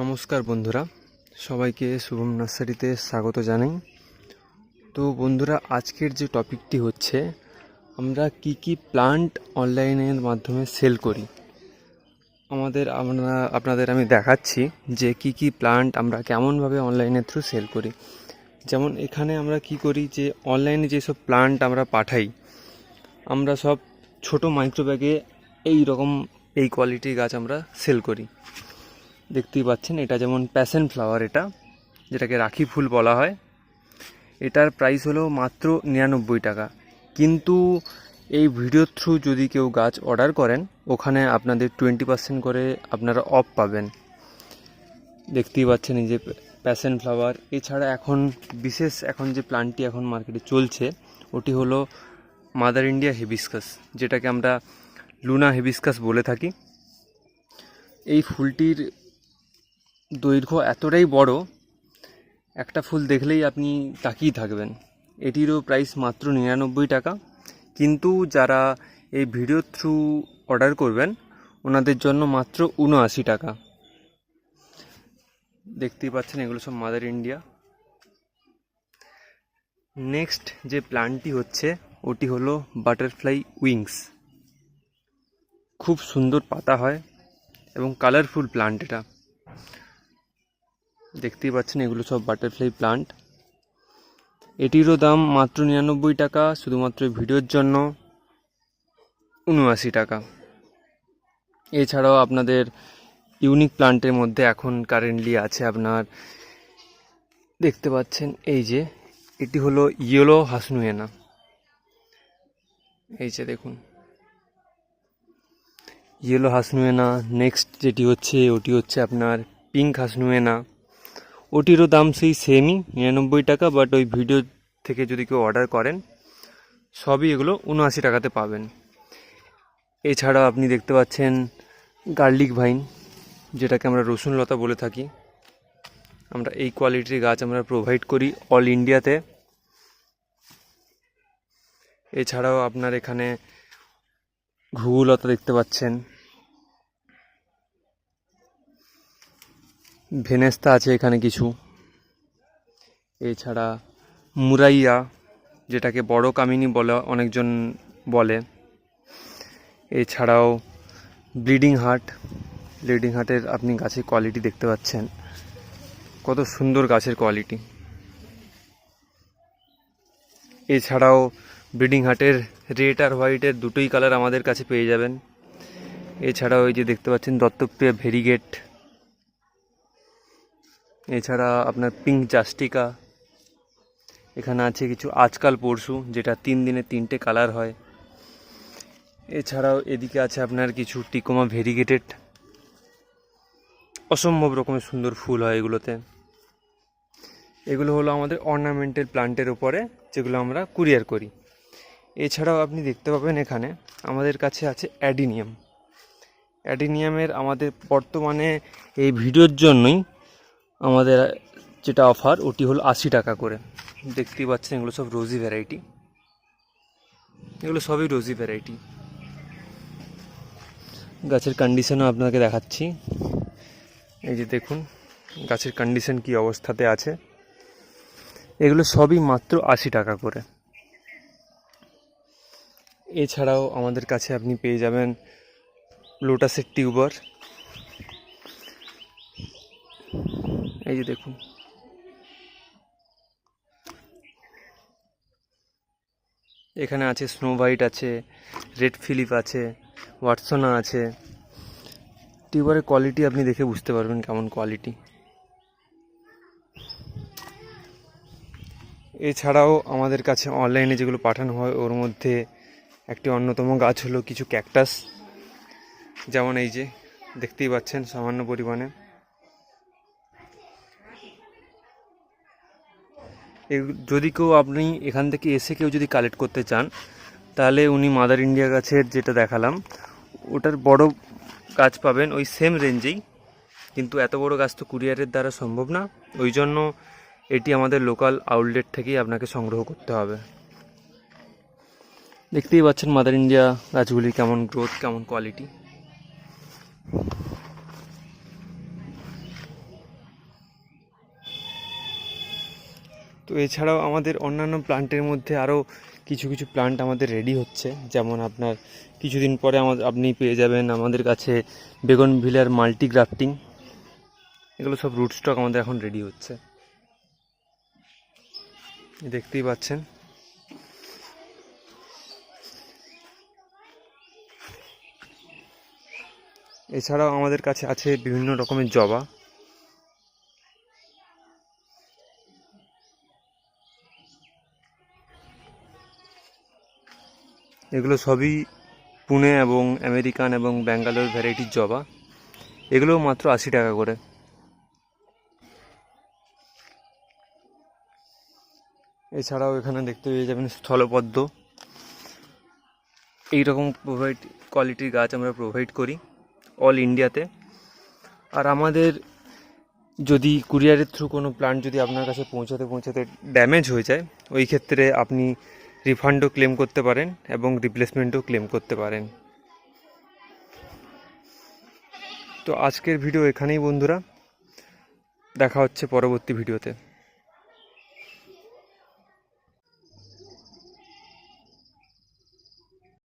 নমস্কার বন্ধুরা, সবাইকে শুভম নার্সারিতে স্বাগত জানাই। তো বন্ধুরা, আজকের যে টপিকটি হচ্ছে, আমরা কি কি প্লান্ট অনলাইনের মাধ্যমে সেল করি? আমাদের, আমরা, আপনাদের আমি দেখাচ্ছি যে কি কি প্লান্ট আমরা কেমনভাবে অনলাইনের থ্রু সেল করি। যেমন এখানে আমরা কি করি যে, অনলাইনে যেসব প্লান্ট আমরা পাঠাই, আমরা সব ছোট মাইক্রো ব্যাগে এই রকম এই কোয়ালিটির গাছ আমরা সেল করি। দেখতেই পাচ্ছেন, এটা যেমন প্যাশন ফ্লাওয়ার এটা, যেটাকে রাখি ফুল বলা হয়। এটার প্রাইস হলো মাত্র নিরানব্বই টাকা। কিন্তু এই ভিডিওর থ্রু যদি কেউ গাছ অর্ডার করেন, ওখানে আপনাদের টোয়েন্টি পার্সেন্ট করে আপনারা অফ পাবেন। দেখতেই পাচ্ছেন এই যে প্যাশন ফ্লাওয়ার এছাড়া এখন বিশেষ এখন যে প্লান্টটি এখন মার্কেটে চলছে, ওটি হলো মাদার ইন্ডিয়া হেবিস্কাস যেটাকে আমরা লুনা হেবিস্কাস বলে থাকি। এই ফুলটির দৈর্ঘ্য এতটাই বড়, একটা ফুল দেখলেই আপনি তাকিয়ে থাকবেন। এটিরও প্রাইস মাত্র নিরানব্বই টাকা। কিন্তু যারা এই ভিডিও থ্রু অর্ডার করবেন, ওনাদের জন্য মাত্র উনআশি টাকা। দেখতেই পাচ্ছেন এগুলো সব মাদার ইন্ডিয়া নেক্সট যে প্ল্যান্টটি হচ্ছে, ওটি হলো বাটারফ্লাই উইংস খুব সুন্দর পাতা হয় এবং কালারফুল প্লান্ট এটা। দেখতেই পাচ্ছেন, এগুলো সব বাটারফ্লাই প্লান্ট এটিরও দাম মাত্র নিরানব্বই টাকা, শুধুমাত্র ভিডিওর জন্য উনআশি টাকা। এছাড়াও আপনাদের ইউনিক প্লান্টের মধ্যে এখন কারেন্টলি আছে আপনার, দেখতে পাচ্ছেন, এই যে, এটি হলো ইয়েলো হাসনুয়েনা এই যে দেখুন। ইয়েলো হাসনুয়েনা নেক্সট যেটি হচ্ছে, ওটি হচ্ছে আপনার পিঙ্ক হাসনুয়েনা ওটিরও দাম সেই সেমই নিরানব্বই টাকা বাট ওই ভিডিও থেকে যদি কেউ অর্ডার করেন, সবই এগুলো উনআশি টাকাতে পাবেন। এছাড়াও আপনি দেখতে পাচ্ছেন গার্লিক ভাইন যেটাকে আমরা রসুন লতা বলে থাকি। আমরা এই কোয়ালিটির গাছ আমরা প্রোভাইড করি অল ইন্ডিয়াতে এছাড়াও আপনার এখানে ঘুঘুলতা দেখতে পাচ্ছেন। ভেনেস্তা আছে এখানে কিছু। এছাড়া মুরাইয়া, যেটাকে বড় কামিনী বলে, অনেকজন বলে। এছাড়াও ব্লিডিং হার্ট। ব্লিডিং হার্টের আপনি গাছের কোয়ালিটি দেখতে পাচ্ছেন। কত সুন্দর গাছের কোয়ালিটি। এছাড়াও ব্লিডিং হার্টের রেড আর হোয়াইটের দুটোই কালার আমাদের কাছে পেয়ে যাবেন। এছাড়াও এই যে দেখতে পাচ্ছেন দত্তপ্রিয়া ভেরিগেট। এছাড়া আপনার পিঙ্ক জাস্টিকা, এখানে আছে কিছু আজকাল পরশু, যেটা তিন দিনে তিনটে কালার হয়। এছাড়াও এদিকে আছে আপনার কিছু টিকোমা ভেরিগেটেড অসম্ভব রকমের সুন্দর ফুল হয় এগুলোতে। এগুলো হলো আমাদের অর্নামেন্টাল প্লান্টের উপরে, যেগুলো আমরা কুরিয়ার করি। এছাড়াও আপনি দেখতে পাবেন এখানে, আমাদের কাছে আছে অ্যাডিনিয়াম। অ্যাডিনিয়ামের আমাদের বর্তমানে এই ভিডিওর জন্যই আমাদের যেটা অফার ওটি হলো আশি টাকা করে। দেখতেই পাচ্ছেন, এগুলো সব রোজি ভ্যারাইটি এগুলো সবই রোজি ভ্যারাইটি গাছের কন্ডিশনও আপনাকে দেখাচ্ছি। এই যে দেখুন, গাছের কন্ডিশন কি অবস্থাতে আছে। এগুলো সবই মাত্র আশি টাকা করে। এছাড়াও আমাদের কাছে আপনি পেয়ে যাবেন লোটাসের টিউবার এই যে দেখুন। এখানে আছে স্নো হোয়াইট আছে রেড ফিলিপ আছে ওয়াটসনা আছে। টিউবারের কোয়ালিটি আপনি দেখে বুঝতে পারবেন কেমন কোয়ালিটি এছাড়াও আমাদের কাছে অনলাইনে যেগুলো পাঠানো হয়, ওর মধ্যে একটি অন্যতম গাছ হলো কিছু ক্যাকটাস যেমন এই যে, দেখতেই পাচ্ছেন সামান্য পরিমাণে। যদি কেউ আপনি এখান থেকে এসে কেউ যদি কালেক্ট করতে চান, তাহলে উনি মাদার ইন্ডিয়া গাছের যেটা দেখালাম, ওটার বড় গাছ পাবেন ওই সেম রেঞ্জেই কিন্তু এত বড় গাছ তো কুরিয়ারের দ্বারা সম্ভব না। ওই জন্য এটি আমাদের লোকাল আউটলেট থেকেই আপনাকে সংগ্রহ করতে হবে। দেখতেই পাচ্ছেন মাদার ইন্ডিয়া গাছগুলির কেমন গ্রোথ কেমন কোয়ালিটি তো এছাড়াও আমাদের অন্যান্য প্লান্টের মধ্যে আরও কিছু কিছু প্লান্ট আমাদের রেডি হচ্ছে। যেমন আপনার কিছুদিন পরে আমাদের আপনি পেয়ে যাবেন আমাদের কাছে বেগন ভিলার মাল্টি গ্রাফটিং এগুলো সব রুট স্টক আমাদের এখন রেডি হচ্ছে। দেখতেই পাচ্ছেন। এছাড়াও আমাদের কাছে আছে বিভিন্ন রকমের জবা। এগুলো সবই পুনে এবং আমেরিকান এবং ব্যাঙ্গালোর ভ্যারাইটির জবা। এগুলো মাত্র আশি টাকা করে। এছাড়াও এখানে দেখতে পেয়ে যাবেন স্থলপদ্ম। এইরকম প্রোভাইড কোয়ালিটির গাছ আমরা প্রোভাইড করি অল ইন্ডিয়াতে আর আমাদের যদি কুরিয়ারের থ্রু কোনো প্ল্যান্ট যদি আপনার কাছে পৌঁছাতে পৌঁছাতে ড্যামেজ হয়ে যায়, ওই ক্ষেত্রে আপনি রিফান্ডও ক্লেম করতে পারেন এবং রিপ্লেসমেন্টও ক্লেম করতে পারেন। তো আজকের ভিডিও এখানেই বন্ধুরা। দেখা হচ্ছে পরবর্তী ভিডিওতে